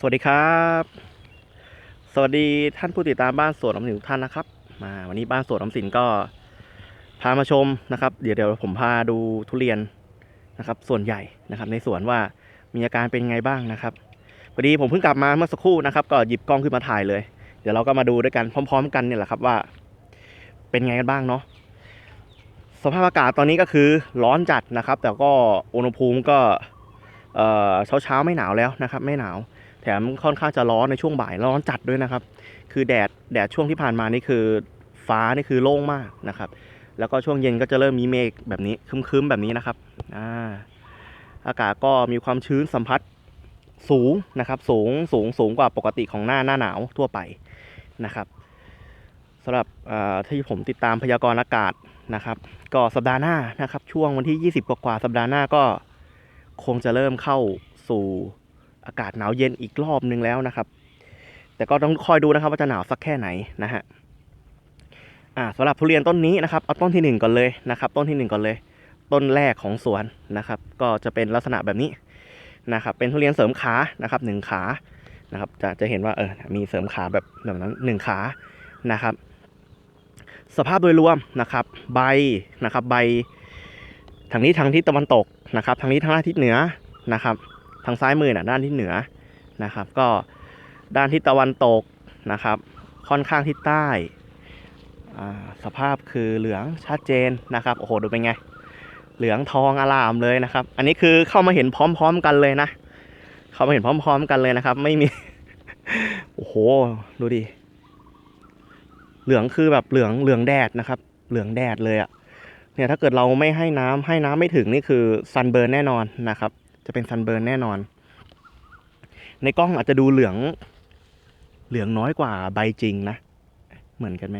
สวัสดีครับ สวัสดีท่านผู้ติดตามบ้านสวนออมสินทุกท่านนะครับ มาวันนี้บ้านสวนออมสินก็พามาชมนะครับ เดี๋ยวเดี๋ยวผมพาดูทุเรียนนะครับ ส่วนใหญ่นะครับ ในสวนว่ามีอาการเป็นไงบ้างนะครับพอดีผมเพิ่งกลับมาเมื่อสักครู่นะครับ ก็หยิบกล้องขึ้นมาถ่ายเลย เดี๋ยวเราก็มาดูด้วยกันพร้อม ๆ กันเนี่ยแหละครับว่า เป็นไงกันบ้างเนาะสภาพอากาศตอนนี้ก็คือร้อนจัดนะครับ แต่ก็อุณหภูมิก็เช้าเช้าไม่หนาวแล้วนะครับ ไม่หนาว มค่อนข้างจะร้อนในช่วงบ่ายร้อนจัดด้วยนะครับ คือแดดแดดช่วงที่ผ่านมานี่คือฟ้านี่คือโล่งมากนะครับ แล้วก็ช่วงเย็นก็จะเริ่มมีเมฆแบบนี้คึ้มๆแบบนี้นะครับอ่าอากาศก็มีความชื้นสัมผัสสูงนะครับสูงสูงสูงกว่าปกติของหน้าหน้าหนาวทั่วไปนะครับสำหรับที่ผมติดตามพยากรณ์อากาศนะครับ ก็สัปดาห์หน้านะครับ ช่วงวันที่ 20 กว่าๆสัปดาห์หน้าก็คงจะเริ่มเข้าสู่ อากาศหนาวเย็นอีกรอบนึงแล้วนะครับ แต่ก็ต้องคอยดูนะครับว่าจะหนาวสักแค่ไหนนะฮะอ่าสำหรับทุเรียนต้นนี้นะครับเอาต้นที่หนึ่งก่อนเลยนะครับ ต้นที่หนึ่งก่อนเลย ต้นแรกของสวนนะครับ ก็จะเป็นลักษณะแบบนี้นะครับ เป็นทุเรียนเสริมขานะครับหนึ่งขานะครับจะจะเห็นว่าเออมีเสริมขาแบบแบบนั้นหนึ่งขานะครับ สภาพโดยรวมนะครับ ใบนะครับใบทางนี้ทางทิศตะวันตกนะครับ ทางนี้ทางด้าทิศเหนือนะครับางซ้ายมือน่ะด้านทิศเหนือนะครับ ก็ด้านทิศตะวันตกนะครับ ค่อนข้างทิศใต้สภาพคือเหลืองชัดเจนนะครับโอ้โหดูเป็นไง เหลืองทองอลามเลยนะครับ อันนี้คือเข้ามาเห็นพร้อม ๆ กันเลยนะเข้ามาเห็นพร้อม ๆ กันเลยนะครับ ไม่มีโอ้โหดูดิเหลืองคือแบบเหลืองเหลืองแดดนะครับ เหลืองแดดเลยอะเนี่ยถ้าเกิดเราไม่ให้น้ำให้น้ำไม่ถึงนี่คือซันเบิร์นแน่นอนนะครับ จะเป็นซันเบิร์นแน่นอน ในกล้องอาจจะดูเหลือง เหลืองน้อยกว่าใบจริงนะ เหมือนกันไหม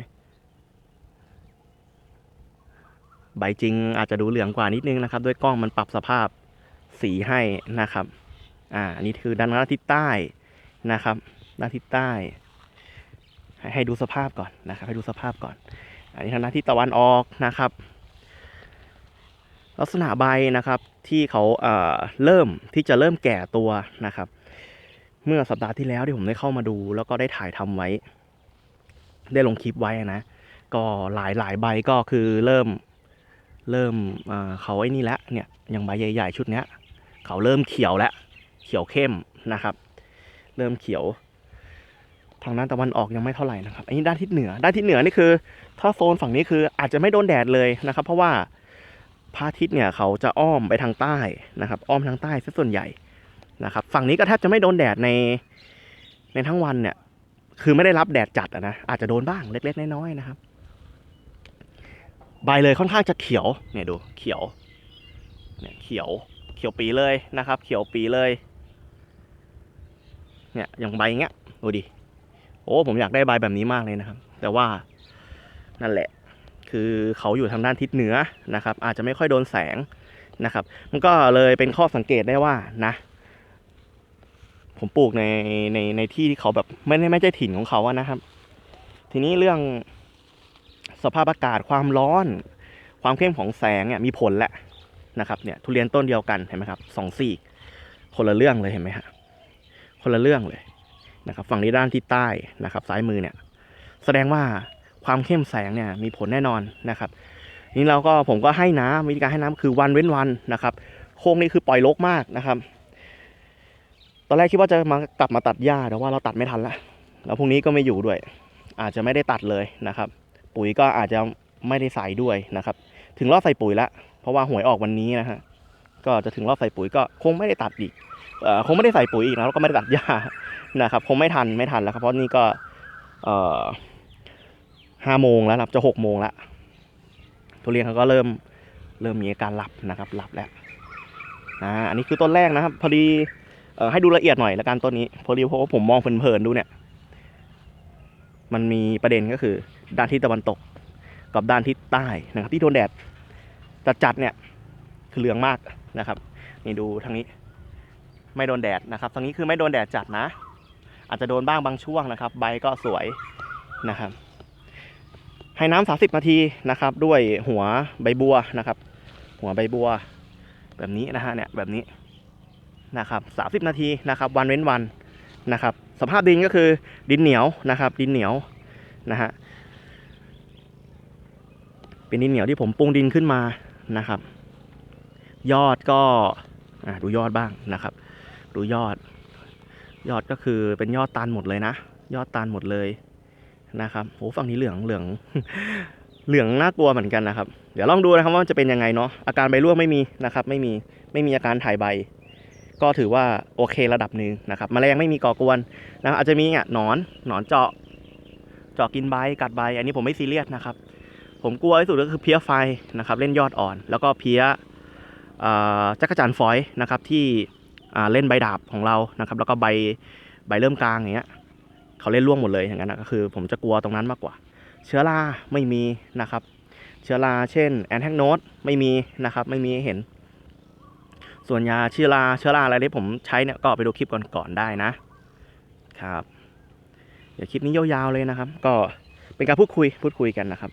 ใบจริงอาจจะดูเหลืองกว่านิดนึงนะครับ ด้วยกล้องมันปรับสภาพสีให้นะครับ อ่าอันนี้คือด้านหน้าทิศใต้นะครับด้านทิศใต้ ให้ดูสภาพก่อนนะครับ ให้ดูสภาพก่อน อันนี้ทางด้านทิศตะวันออกนะครับ ลักษณะใบนะครับที่เขาเเริ่มที่จะเริ่มแก่ตัวนะครับ เมื่อสัปดาห์ที่แล้วที่ผมได้เข้ามาดู แล้วก็ได้ถ่ายทำไว้ ได้ลงคลิปไว้นะ ก็หลายหลายใบก็คือเริ่มเริ่มเเขาไอ้นี่แล้วเนี่ยอย่างใบใหญ่ๆชุดเนี้ยเขาเริ่มเขียวแล้วเขียวเข้มนะครับ เริ่มเขียว ทางด้านตะวันออกยังไม่เท่าไหร่นะครับ อันนี้ด้านทิศเหนือ ด้านทิศเหนือนี่คือ ถ้าโซนฝั่งนี้คืออาจจะไม่โดนแดดเลยนะครับ เพราะว่า ระอาทิตย์เนี่ยเขาจะอ้อมไปทางใต้นะครับ อ้อมทางใต้ซะส่วนใหญ่นะครับ ฝั่งนี้ก็แทบจะไม่โดนแดดในในทั้งวันเนี่ย คือไม่ได้รับแดดจัดะนะ อาจจะโดนบ้างเล็กๆน้อยๆนะครับ ใบเลยค่อนข้างจะเขียว เนี่ยดู เขียว เนี่ยเขียว เขียวปีเลยนะครับ เขียวปีเลย เนี่ยอย่างใบเงี้ย ดูดิ โอ้ ผมอยากได้ใบแบบนี้มากเลยนะครับ แต่ว่านั่นแหละ คือเขาอยู่ทางด้านทิศเหนือนะครับ อาจจะไม่ค่อยโดนแสงนะครับ มันก็เลยเป็นข้อสังเกตได้ว่านะ ผมปลูกในในในที่ที่เขาแบบไม่ได้ไม่ใช่ถิ่นของเขาอะนะครับ ทีนี้เรื่องสภาพอากาศความร้อน ความเข้มของแสงเนี่ยมีผลแหละนะครับเนี่ยทุเรียนต้นเดียวกันเห็นไหมครับสองซี่คนละเรื่องเลยเห็นไหมฮะคนละเรื่องเลยนะครับ ฝั่งนี้ด้านที่ใต้นะครับ ซ้ายมือเนี่ย แสดงว่า ความเข้มแสงเนี่ยมีผลแน่นอนนะครับนี่เราก็ผมก็ให้น้ำวิธีการให้น้ำคือวันเว้นวันนะครับ โค้งนี้คือปล่อยรกมากนะครับ ตอนแรกคิดว่าจะมากลับมาตัดหญ้าแต่ว่าเราตัดไม่ทันละแล้วพรุ่งนี้ก็ไม่อยู่ด้วย อาจจะไม่ได้ตัดเลยนะครับ ปุ๋ยก็อาจจะไม่ได้ใส่ด้วยนะครับ ถึงรอบใส่ปุ๋ยแล้วเพราะว่าหวยออกวันนี้นะฮะก็จะถึงรอบใส่ปุ๋ยก็คงไม่ได้ตัดอีกอคงไม่ได้ใส่ปุ๋ยอีกแล้วก็ไม่ได้ตัดหญ้านะครับ คงไม่ทันไม่ทันแล้วครับเพราะนี่ก็เอ่อ ห้าโมงแล้วครับจะหกโมงแล้วทุเรียนเขาก็เริ่มเริ่มมีอาการหลับนะครับหลับแล้วอ่าอันนี้คือต้นแรกนะครับ พอดีเอ่อให้ดูละเอียดหน่อยละกันต้นนี้พอดีเพราะว่าผมมองเพลินๆดูเนี่ย มันมีประเด็นก็คือ ด้านทิศตะวันตก กับด้านทิศใต้นะครับ ที่โดนแดดจัดๆเนี่ยคือเหลืองมากนะครับ นี่ดูทางนี้ ไม่โดนแดดนะครับทางนี้คือไม่โดนแดดจัดนะ อาจจะโดนบ้างบางช่วงนะครับ ใบก็สวยนะครับ ให้น้ำสาสิบนาทีนะครับ ด้วยหัวใบบัวนะครับ หัวใบบัว แบบนี้นะฮะเนี่ยแบบนี้นะครับสาสิบนาทีนะครับ วันเว้นวันนะครับ สภาพดินก็คือดินเหนียวนะครับ ดินเหนียวนะฮะเป็นดินเหนียวที่ผมปรุงดินขึ้นมานะครับ ยอดก็อะดูยอดบ้างนะครับ ดูยอด ยอดก็คือเป็นยอดตันหมดเลยนะ ยอดตันหมดเลย นะครับโหฝั่งนี้เหลืองเหลืองเหลืองน่ากลัวเหมือนกันนะครับ เดี๋ยวลองดูนะครับว่าจะเป็นยังไงเนาะอาการใบร่วงไม่มีนะครับ ไม่มีไม่มีอาการถ่ายใบ ก็ถือว่าโอเคระดับหนึ่งนะครับมแมลงไม่มีก่อกวนนะครับอาจจะมีอะหนอนหนอนเจาะเจาะกินใบกัดใบ อันนี้ผมไม่ซีเรียสนะครับ ผมกลัวที่สุดก็คือเพี้ยไฟนะครับ เล่นยอดอ่อน แล้วก็เพี้ยจักรจันฟอยนะครับที่เล่นใบดาบของเรานะครับ แล้วก็ใบใบเริ่มกลางอย่างเงี้ย เขาเล่นร่วงหมดเลยอย่างนั้นนะก็คือ ผมจะกลัวตรงนั้นมากกว่า เชื้อราไม่มีนะครับ เชื้อราเช่นแอนแทกโนดไม่มีนะครับ ไม่มีเห็น ส่วนยาเชื้อราเชื้อราอะไรที่ผมใช้เนี่ยก็ไปดูคลิปก่อนๆได้นะครับเดี๋ยวคลิปนี้ยาวๆเลยนะครับ ก็เป็นการพูดคุยพูดคุยกันนะครับ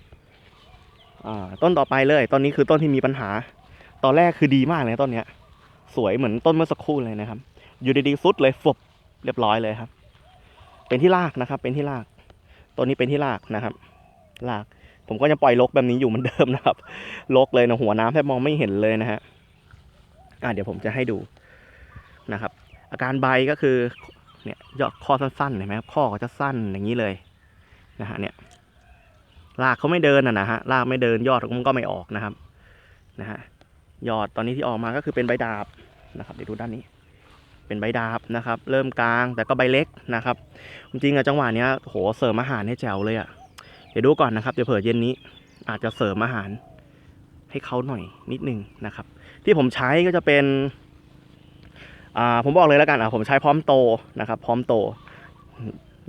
ต้นต่อไปเลยต้นนี้คือต้นที่มีปัญหา ตอนแรกคือดีมากเลยต้นเนี้ย สวยเหมือนต้นเมื่อสักครู่เลยนะครับ อยู่ดีๆฟุตเลยฟบเรียบร้อยเลยครับ เป็นที่รากนะครับ เป็นที่รากต้นนี้เป็นที่รากนะครับราก ผมก็ยังปล่อยลกแบบนี้อยู่เหมือนเดิมนะครับ ลกเลยนะหัวน้ำแทบมองไม่เห็นเลยนะฮะอ่าเดี๋ยวผมจะให้ดูนะครับ อาการใบก็คือเนี่ยยอดข้อสั้นๆเห็นไหมครับข้อก็จะสั้นอย่างนี้เลยนะฮะเนี่ยรากเขาไม่เดินนะนะฮะรากไม่เดินยอดมันก็ไม่ออกนะครับนะฮะยอดตอนนี้ที่ออกมาก็คือเป็นใบดาบนะครับเดี๋ยวดูด้านนี้ เป็นใบดาบนะครับ เริ่มกลางแต่ก็ใบเล็กนะครับจริงๆอะจังหวะเนี้ยโหเสริมอาหารให้แจ๋วเลยอะเดี๋ยวดูก่อนนะครับเดี๋ยวเผื่อเย็นนี้ อาจจะเสริมอาหารให้เขาหน่อยนิดนึงนะครับ ที่ผมใช้ก็จะเป็นอ่าผมบอกเลยแล้วกันอะผมใช้พร้อมโตนะครับ พร้อมโต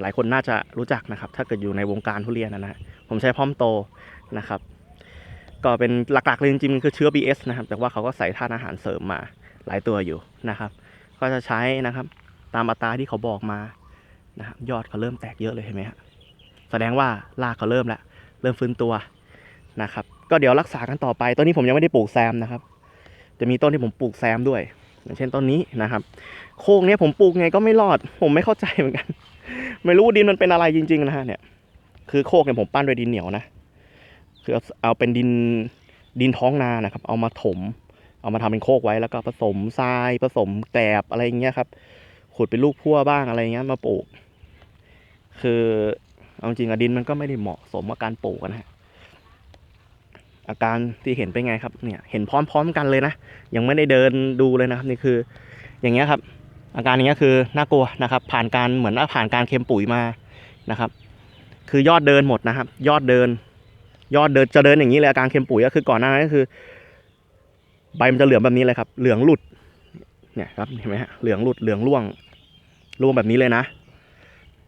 หลายคนน่าจะรู้จักนะครับ ถ้าเกิดอยู่ในวงการทุเรียนนะนะผมใช้พร้อมโตนะครับ ก็เป็นหลักๆเลยจริงๆคือเชื้อ BS นะครับ แต่ว่าเขาก็ใส่ธาตุอาหารเสริมมาหลายตัวอยู่นะครับ ก็จะใช้นะครับ ตามอัตราที่เขาบอกมานะครับยอดเขาเริ่มแตกเยอะเลยเห็นไหมฮะแสดงว่ารากเขาเริ่มแล้วเริ่มฟื้นตัวนะครับ ก็เดี๋ยวรักษากันต่อไปต้นนี้ผมยังไม่ได้ปลูกแซมนะครับ จะมีต้นที่ผมปลูกแซมด้วย อย่างเช่นต้นนี้นะครับ โค้งเนี้ยผมปลูกไงก็ไม่รอด ผมไม่เข้าใจเหมือนกัน ไม่รู้ดินมันเป็นอะไรจริง ๆ นะฮะเนี่ย คือโคกเนี่ยผมปั้นด้วยดินเหนียวนะคือเอาเอาเป็นดินดินท้องนานะครับ เอามาถม เอามาทำเป็นโคกไว้แล้วก็ผสมทรายผสมแกลบอะไรอย่างเงี้ยครับ ขุดเป็นลูกพั่วบ้างอะไรเงี้ยมาปลูก คือเอาจริงอะดินมันก็ไม่ได้เหมาะสมกับการปลูกนะฮะอาการที่เห็นเป็นไงครับ เนี่ย เห็นพร้อมๆกันเลยนะ ยังไม่ได้เดินดูเลยนะครับ นี่คือ อย่างเงี้ยครับ อาการอย่างเงี้ยคือน่ากลัวนะครับ ผ่านการเหมือนผ่านการเค็มปุ๋ยมานะครับ คือยอดเดินหมดนะครับ ยอดเดิน ยอดเดินจะเดินอย่างนี้เลยอาการเค็มปุ๋ยก็คือก่อนหน้านั้นก็คือ ใบมันจะเหลืองแบบนี้เลยครับ เหลืองหลุด เนี่ยครับเห็นไหมฮะเหลืองหลุดเหลืองร่วงร่วงแบบนี้เลยนะ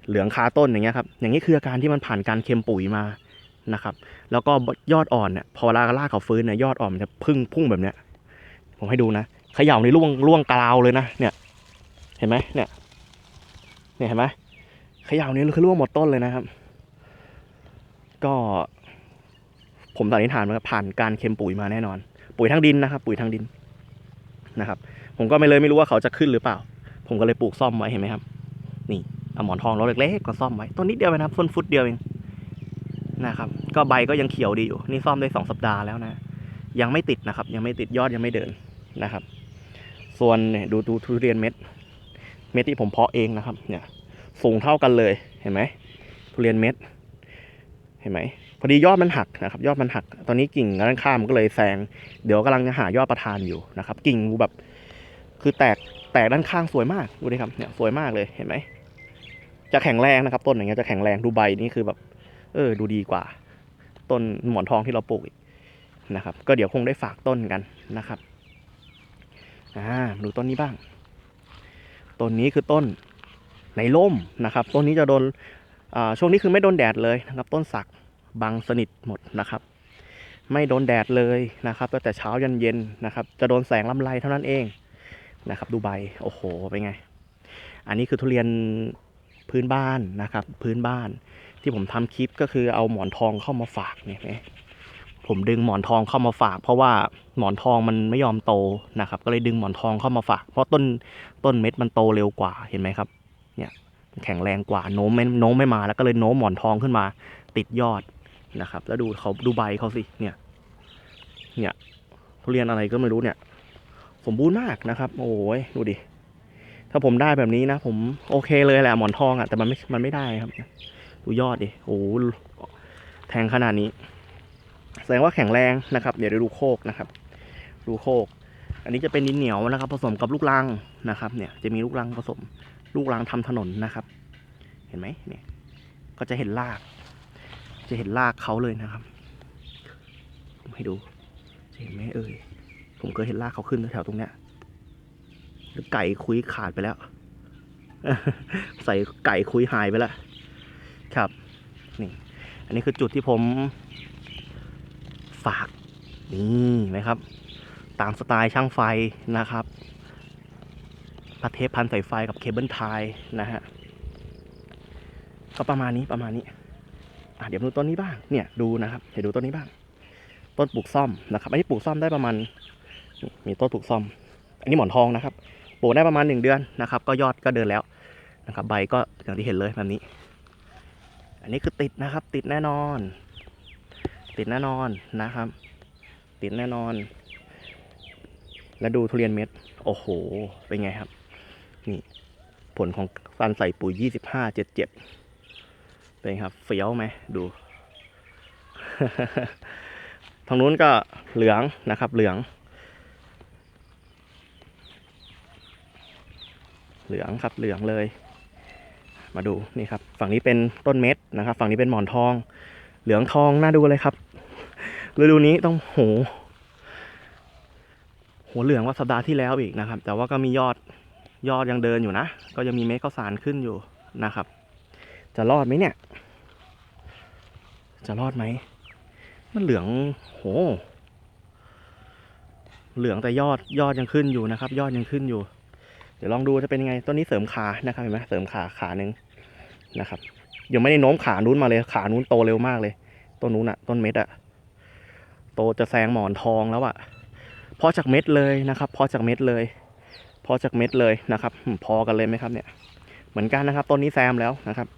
เหลืองคาต้นอย่างเงี้ยครับ อย่างนี้คืออาการที่มันผ่านการเค็มปุ๋ยมานะครับ แล้วก็ยอดอ่อนเนี่ยพอเวลารากเขาฟื้นเนี่ยยอดอ่อนมันจะพึ่งพุ่งแบบเนี้ย ผมให้ดูนะเขย่าในร่วงร่วงกราวเลยนะ เนี่ย เห็นไหมเนี่ย เนี่ยเห็นไหมเขย่านี้คือร่วงหมดต้นเลยนะครับ ก็ผมสันนิษฐานว่าผ่านการเค็มปุ๋ยมาแน่นอน ปุ๋ยทางดินนะครับ ปุ๋ยทางดินนะครับ ผมก็ไม่เลยไม่รู้ว่าเขาจะขึ้นหรือเปล่า ผมก็เลยปลูกซ่อมไว้เห็นไหมครับ นี่เอาหมอนทองล้อเล็กๆก็ซ่อมไว้ต้นนิดเดียวเองนะครับต้นฟุตเดียวเองนะครับ ก็ใบก็ยังเขียวดีอยู่ นี่ซ่อมได้สองสัปดาห์แล้วนะ ยังไม่ติดนะครับ ยังไม่ติดยอดยังไม่เดินนะครับ ส่วนเนี่ยดูดูทุเรียนเม็ด เม็ดที่ผมเพาะเองนะครับ เนี่ย สูงเท่ากันเลยเห็นไหมทุเรียนเม็ด เห็นไหมพอดียอดมันหักนะครับ ยอดมันหัก ตอนนี้กิ่งด้านข้ามก็เลยแซง เดี๋ยวกำลังจะหายอดประทานอยู่นะครับ กิ่งแบบ คือแตกแตกด้านข้างสวยมากดูดิครับเนี่ยสวยมากเลยเห็นไหมจะแข็งแรงนะครับ ต้นอย่างเงี้ยจะแข็งแรงดูใบนี่คือแบบ เออ ดูดีกว่า ต้นหมอนทองที่เราปลูกอีกนะครับ ก็เดี๋ยวคงได้ฝากต้นกันนะครับอ่าดูต้นนี้บ้าง ต้นนี้คือต้นในร่มนะครับ ต้นนี้จะโดน ช่วงนี้คือไม่โดนแดดเลยนะครับ ต้นสักบังสนิทหมดนะครับ ไม่โดนแดดเลยนะครับตั้งแต่เช้ายันเย็นนะครับ จะโดนแสงลำไรเท่านั้นเองนะครับดูใบโอ้โหเป็นไง อันนี้คือทุเรียนพื้นบ้านนะครับ พื้นบ้านที่ผมทำคลิปก็คือเอาหมอนทองเข้ามาฝากเนี่ยผมดึงหมอนทองเข้ามาฝาก เพราะว่าหมอนทองมันไม่ยอมโตนะครับ ก็เลยดึงหมอนทองเข้ามาฝาก เพราะต้นต้นเม็ดมันโตเร็วกว่าเห็นไหมครับ แข็งแรงกว่าโน้มไม่โน้มไม่มาแล้วก็เลยโน้มหมอนทองขึ้นมา ติดยอดนะครับ แล้วดูเขาดูใบเขาสิเนี่ย เนี่ยทุเรียนอะไรก็ไม่รู้เนี่ย สมบูรณ์มากนะครับ โอ้ยดูดิถ้าผมได้แบบนี้นะ ผมโอเคเลยแหละหมอนทองอะ่ะแต่มันไม่มันไม่ได้ครับ ดูยอดดิโอ้โหแทงขนาดนี้ แสดงว่าแข็งแรงนะครับ เดี๋ยวดูโคกนะครับ ดูโคก อันนี้จะเป็นดินเหนียวนะครับ ผสมกับลูกรังนะครับ เนี่ย จะมีลูกรังผสม ลูกรังทำถนนนะครับ เห็นไหมเนี่ยก็จะเห็นราก จะเห็นรากเขาเลยนะครับผมให้ดูจะเห็นไหมเอ่ยผมเคยเห็นรากเขาขึ้นแถวตรงเนี้ยหรือไก่คุยขาดไปแล้ว ใส่ไก่คุยหายไปแล้วครับนี่อันนี้คือจุดที่ผมฝากนี่นะครับ ตามสไตล์ช่างไฟนะครับ พัดเทปพันสายไฟกับเคเบิลไทยนะฮะ ก็ประมาณนี้ประมาณนี้อะเดี๋ยวดูต้นนี้บ้าง เนี่ยดูนะครับ เดี๋ยวดูต้นนี้บ้าง ต้นปลูกซ่อมนะครับ อันนี้ปลูกซ่อมได้ประมาณ มีต้นปลูกซ่อม อันนี้หมอนทองนะครับ ปลูกได้ประมาณหนึ่งเดือนนะครับ ก็ยอดก็เดินแล้วนะครับ ใบก็อย่างที่เห็นเลยแบบนี้ อันนี้คือติดนะครับ ติดแน่นอน ติดแน่นอนนะครับ ติดแน่นอน แล้วดูทุเรียนเม็ด โอ้โห เป็นไงครับ ผลของการใส่ปุ๋ยยี่สิบห้าเจ็ดเจ็ดเป็นครับเฟี้ยวไหมดู ทางนู้นก็เหลืองนะครับ เหลือง เหลืองครับเหลืองเลย มาดูนี่ครับ ฝั่งนี้เป็นต้นเม็ดนะครับ ฝั่งนี้เป็นหมอนทอง เหลืองทองน่าดูเลยครับฤดูนี้ต้องโห โหเหลืองว่าสัปดาห์ที่แล้วอีกนะครับ แต่ว่าก็มียอด ยอดยังเดินอยู่นะ ก็ยังมีเม็ดข้าวสารขึ้นอยู่นะครับ จะรอดไหมเนี่ย จะรอดไหม มันเหลืองโห เหลืองแต่ยอดยอดยังขึ้นอยู่นะครับ ยอดยังขึ้นอยู่ เดี๋ยวลองดูจะเป็นยังไง ต้นนี้เสริมขานะครับเห็นไหมเสริมขาขาหนึ่งนะครับยังไม่ได้โน้มขานู้นมาเลย ขานู้นโตเร็วมากเลย ต้นนู้นอะต้นเม็ดอะโตจะแซงหมอนทองแล้วอะเพอจากเม็ดเลยนะครับเพอจากเม็ดเลย พอจากเม็ดเลยนะครับ พอกันเลยไหมครับเนี่ย เหมือนกันนะครับต้นนี้แซมแล้วนะครับ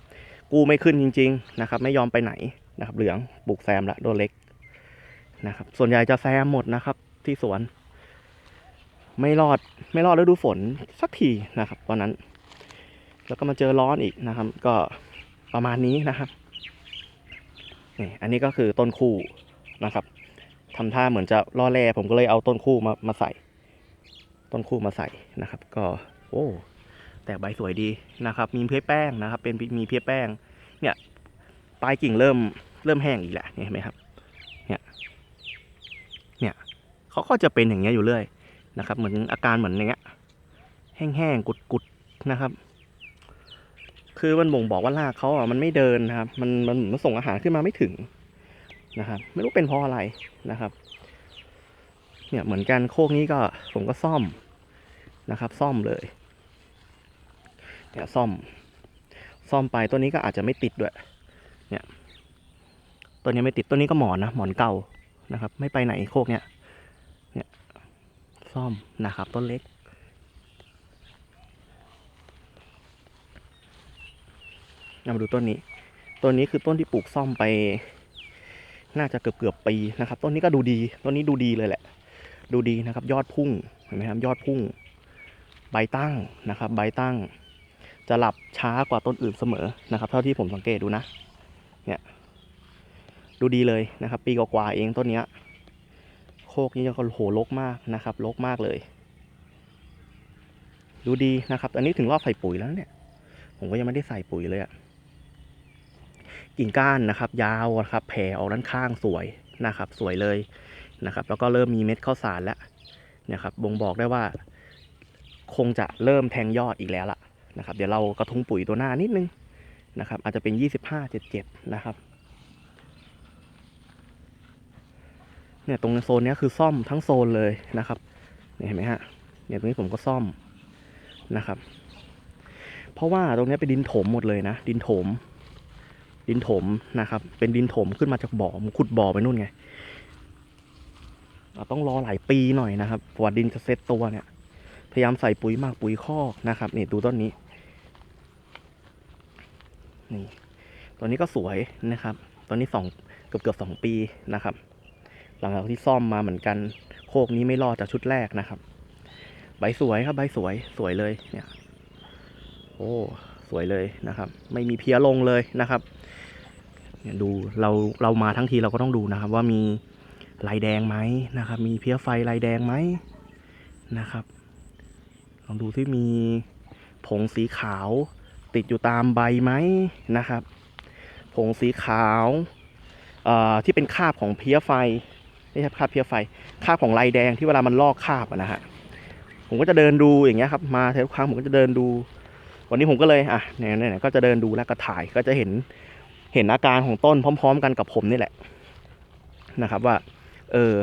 กู้ไม่ขึ้นจริง ๆนะครับ ไม่ยอมไปไหนนะครับ เหลืองปลูกแซมละโดนเล็กนะครับ ส่วนใหญ่จะแซมหมดนะครับ ที่สวน ไม่รอดไม่รอดฤดูฝนสักทีนะครับตอนนั้น แล้วก็มาเจอร้อนอีกนะครับ ก็ประมาณนี้นะครับนี่อันนี้ก็คือต้นคู่นะครับทำท่าเหมือนจะล่อแร่ผมก็เลยเอาต้นคู่มามาใส่ ต้นคู่มาใส่นะครับ ก็โอ้แต่ใบสวยดีนะครับ มีเพี้ยแป้งนะครับ เป็นมีเพี้ยแป้ง เนี่ยปลายกิ่งเริ่มเริ่มแห้งอีกแหละเนี่ยเห็นไหมครับ เนี่ย เนี่ยเขาก็จะเป็นอย่างเงี้ยอยู่เรื่อยนะครับ เหมือนอาการเหมือนอย่างเงี้ย แห้งๆกุดๆนะครับ คือมันบ่งบอกว่ารากเขาอะมันไม่เดินนะครับ มันมันมันส่งอาหารขึ้นมาไม่ถึงนะครับ ไม่รู้เป็นเพราะอะไรนะครับ เนี่ยเหมือนกันโคกนี้ก็ผมก็ซ่อมนะครับ ซ่อมเลยเนี่ยซ่อม ซ่อมไปตัวนี้ก็อาจจะไม่ติดด้วย เนี่ยตัวนี้ไม่ติดตัวนี้ก็หมอนนะหมอนเก่านะครับ ไม่ไปไหนโคกเนี่ยซ่อมนะครับต้นเล็กมาดูต้นนี้ ต้นนี้คือต้นที่ปลูกซ่อมไป น่าจะเกือบเกือบปีนะครับ ต้นนี้ก็ดูดี ต้นนี้ดูดีเลยแหละ ดูดีนะครับ ยอดพุ่งเห็นไหมครับยอดพุ่ง ใบตั้งนะครับ ใบตั้ง จะหลับช้ากว่าต้นอื่นเสมอนะครับ เท่าที่ผมสังเกตดูนะ เนี่ยดูดีเลยนะครับ ปีกว่าเองต้นเนี้ย โคกนี้ยังโหรกมากนะครับรกมากเลย ดูดีนะครับ อันนี้ถึงรอบใส่ปุ๋ยแล้วเนี่ย ผมก็ยังไม่ได้ใส่ปุ๋ยเลยอะกิ่งก้านนะครับ ยาวนะครับแผ่ออกด้านข้างสวยนะครับ สวยเลย นะครับ แล้วก็เริ่มมีเม็ดข้าวสารแล้วเนี่ยครับบ่งบอกได้ว่า คงจะเริ่มแทงยอดอีกแล้วล่ะนะครับ เดี๋ยวเรากระทุ้งปุ๋ยตัวหน้านิดนึงนะครับ อาจจะเป็นยี่สิบห้าเจ็ดเจ็ดนะครับเนี่ยตรงโซนนี้คือซ่อมทั้งโซนเลยนะครับเห็นไหมฮะเนี่ยตรงนี้ผมก็ซ่อมนะครับ เพราะว่าตรงนี้เป็นดินถมหมดเลยนะ ดินถม ดินถมนะครับ เป็นดินถมขึ้นมาจากบ่อมขุดบ่อไปนู่นไง ต้องรอหลายปีหน่อยนะครับกว่าดินจะเซ็ตตัวเนี่ย พยายามใส่ปุ๋ยมากปุ๋ยคอกนะครับนี่ดูต้นนี้นี่ตัวนี้ก็สวยนะครับตัวนี้สองเกือบเกือบสองปีนะครับ หลังจากที่ซ่อมมาเหมือนกันโคกนี้ไม่รอดจากชุดแรกนะครับ ใบสวยครับใบสวยสวยเลยเนี่ย โอ้สวยเลยนะครับ ไม่มีเพี้ยลงเลยนะครับเนี่ยดูเราเรามาทั้งทีเราก็ต้องดูนะครับ ว่ามี ลายแดงไหมนะครับ มีเพี้ยไฟลายแดงไหมนะครับ ลองดูที่มีผงสีขาวติดอยู่ตามใบไหมนะครับ ผงสีขาวที่เป็นคราบของเพี้ยไฟไม่ใช่คราบเพี้ยไฟคราบของลายแดงที่เวลามันลอกคราบนะฮะผมก็จะเดินดูอย่างเงี้ยครับมาทุกครั้งผมก็จะเดินดู วันนี้ผมก็เลยอะเนี่ยเนี่ยก็จะเดินดูแล้วก็ถ่ายก็จะเห็นเห็นอาการของต้นพร้อม ๆ กันกับผมนี่แหละนะครับว่า เออ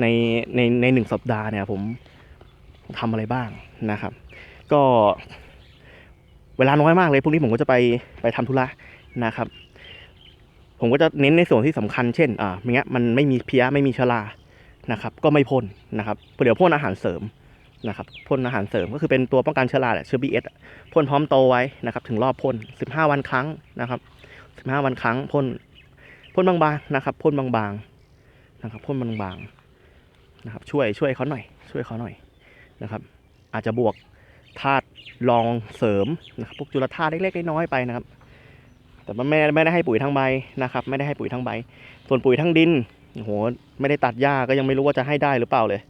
ในในในหนึ่งสัปดาห์เนี่ยผมทำอะไรบ้างนะครับ ก็เวลาน้อยมากเลยพรุ่งนี้ผมก็จะไปไปทำธุระนะครับ ผมก็จะเน้นในส่วนที่สำคัญเช่นอ่าอย่างเงี้ยมันไม่มีเพี้ยไม่มีชลานะครับ ก็ไม่พ่นนะครับเดี๋ยวพ่นอาหารเสริมนะครับพ่นอาหารเสริมก็คือเป็นตัวป้องกันเชื้อราแหละเชื้อบีเอสพ่นพร้อมโตไว้นะครับ ถึงรอบพ่น 15 วันครั้งนะครับ 15 วันครั้งพ่นพ่นบางๆนะครับพ่นบางๆ นะครับพ่นบางๆนะครับช่วยช่วยเขาหน่อย ช่วยเขาหน่อยนะครับ อาจจะบวกธาตุรองเสริมนะครับพวกจุลธาตุเล็กๆน้อยๆไปนะครับ แต่มันไม่ไม่ได้ให้ปุ๋ยทั้งใบนะครับ ไม่ได้ให้ปุ๋ยทั้งใบ ส่วนปุ๋ยทั้งดินโอ้โหไม่ได้ตัดหญ้าก็ยังไม่รู้ว่าจะให้ได้หรือเปล่าเลย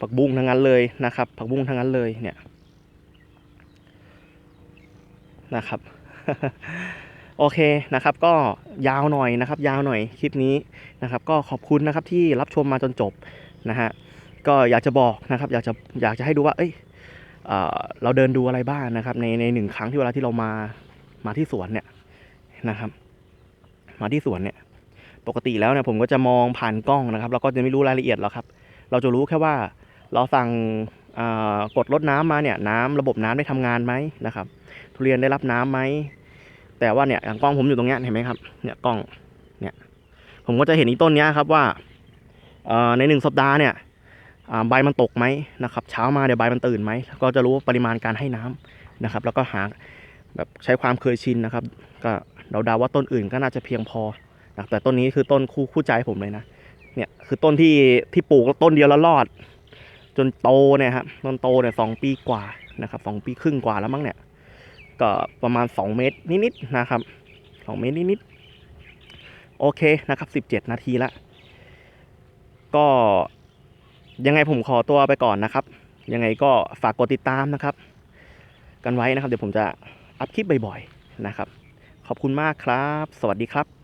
ผักบุ้งทั้งนั้นเลยนะครับ ผักบุ้งทั้งนั้นเลยเนี่ยนะครับ โอเคนะครับ ก็ยาวหน่อยนะครับ ยาวหน่อยคลิปนี้นะครับ ก็ขอบคุณนะครับที่รับชมมาจนจบนะฮะก็อยากจะบอกนะครับอยากจะอยากจะให้ดูว่า เอ้ยเอเราเดินดูอะไรบ้างนะครับ ในในหนึ่งครั้งที่เวลาที่เรามามาที่สวนเนี่ยนะครับ มาที่สวนเนี่ย ปกติแล้วเนี่ยผมก็จะมองผ่านกล้องนะครับเราก็จะไม่รู้รายละเอียดหรอกครับ เราจะรู้แค่ว่าเราสั่งกดรดน้ำมาเนี่ย น้ำระบบน้ำได้ทำงานไหมนะครับ ทุเรียนได้รับน้ำไหม แต่ว่าเนี่ยอย่างกล้องผมอยู่ตรงเนี้ยเห็นไหมครับเนี่ยกล้องเนี่ยผมก็จะเห็นอีต้นเนี้ยครับว่าในหนึ่งสัปดาห์เนี่ยใบมันตกไหมนะครับเช้ามาเดี๋ยวใบมันตื่นไหมก็จะรู้ปริมาณการให้น้ำนะครับ แล้วก็หาแบบใช้ความเคยชินนะครับ ก็เราดาว่าต้นอื่นก็น่าจะเพียงพอนะแต่ต้นนี้คือต้นคู่คู่ใจผมเลยนะเนี่ยคือต้นที่ที่ปลูกต้นเดียวแล้วรอด จนโตเนี่ยครับต้นโตเนี่ยสองปีกว่านะครับสองปีครึ่งกว่าแล้วมั้งเนี่ย ก็ประมาณ 2 เมตรนิดๆนะครับ 2 เมตรนิดๆโอเคนะครับ 17 นาทีละ ก็ยังไงผมขอตัวไปก่อนนะครับ ยังไงก็ฝากกดติดตามนะครับ กันไว้นะครับ เดี๋ยวผมจะอัพคลิปบ่อยๆนะครับ ขอบคุณมากครับ สวัสดีครับ